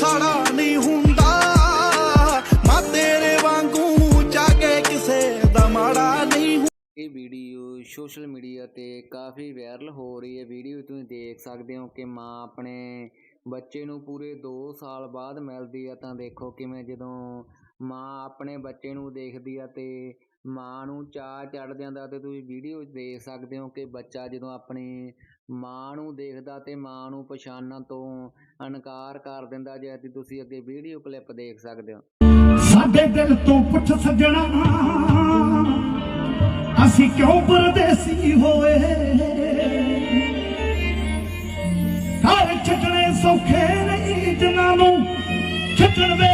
ਸਾੜਾ ਨਹੀਂ ਹੁੰਦਾ। ਮੈਂ ਤੇਰੇ ਵਾਂਗੂ ਚਾਗੇ ਕਿਸੇ ਦਾ ਮਾੜਾ ਨਹੀਂ ਇਹ ਵੀਡੀਓ ਸੋਸ਼ਲ ਮੀਡੀਆ ਤੇ ਕਾਫੀ ਵਾਇਰਲ ਹੋ ਰਹੀ ਹੈ। ਵੀਡੀਓ ਤੁਸੀਂ ਦੇਖ ਸਕਦੇ ਹੋ ਕਿ ਮਾਂ ਆਪਣੇ ਬੱਚੇ ਨੂੰ ਪੂਰੇ 2 ਸਾਲ ਬਾਅਦ ਮਿਲਦੀ ਆ। ਤਾਂ ਦੇਖੋ ਕਿਵੇਂ ਜਦੋਂ ਮਾਂ ਆਪਣੇ ਬੱਚੇ ਨੂੰ ਦੇਖਦੀ ਆ ਤੇ ਮਾਂ ਨੂੰ ਚਾਅ ਚੜ ਜਾਂਦਾ ਤੇ ਤੁਸੀਂ ਵੀਡੀਓ ਦੇਖ ਸਕਦੇ ਹੋ ਕਿ ਬੱਚਾ ਜਦੋਂ ਆਪਣੀ ਮਾਂ ਨੂੰ ਦੇਖਦਾ ਤੇ ਮਾਂ ਨੂੰ ਪਛਾਣਨ ਤੋਂ ਇਨਕਾਰ ਕਰ ਦਿੰਦਾ ਜੇ ਅੱਜ ਤੁਸੀਂ ਅੱਗੇ ਵੀਡੀਓ ਕਲਿੱਪ ਦੇਖ ਸਕਦੇ ਹੋ। ਸਾਡੇ ਦਿਲ ਤੋਂ ਪੁੱਛ ਸੱਜਣਾ, ਅਸੀਂ ਕਿਉਂ ਪਰਦੇਸੀ ਹੋਏ? ਘਰ ਛੱਡਣੇ ਸੌਖੇ ਨਹੀਂ, ਜਿਨ੍ਹਾਂ ਨੂੰ ਛੱਡਣ ਵੇਲੇ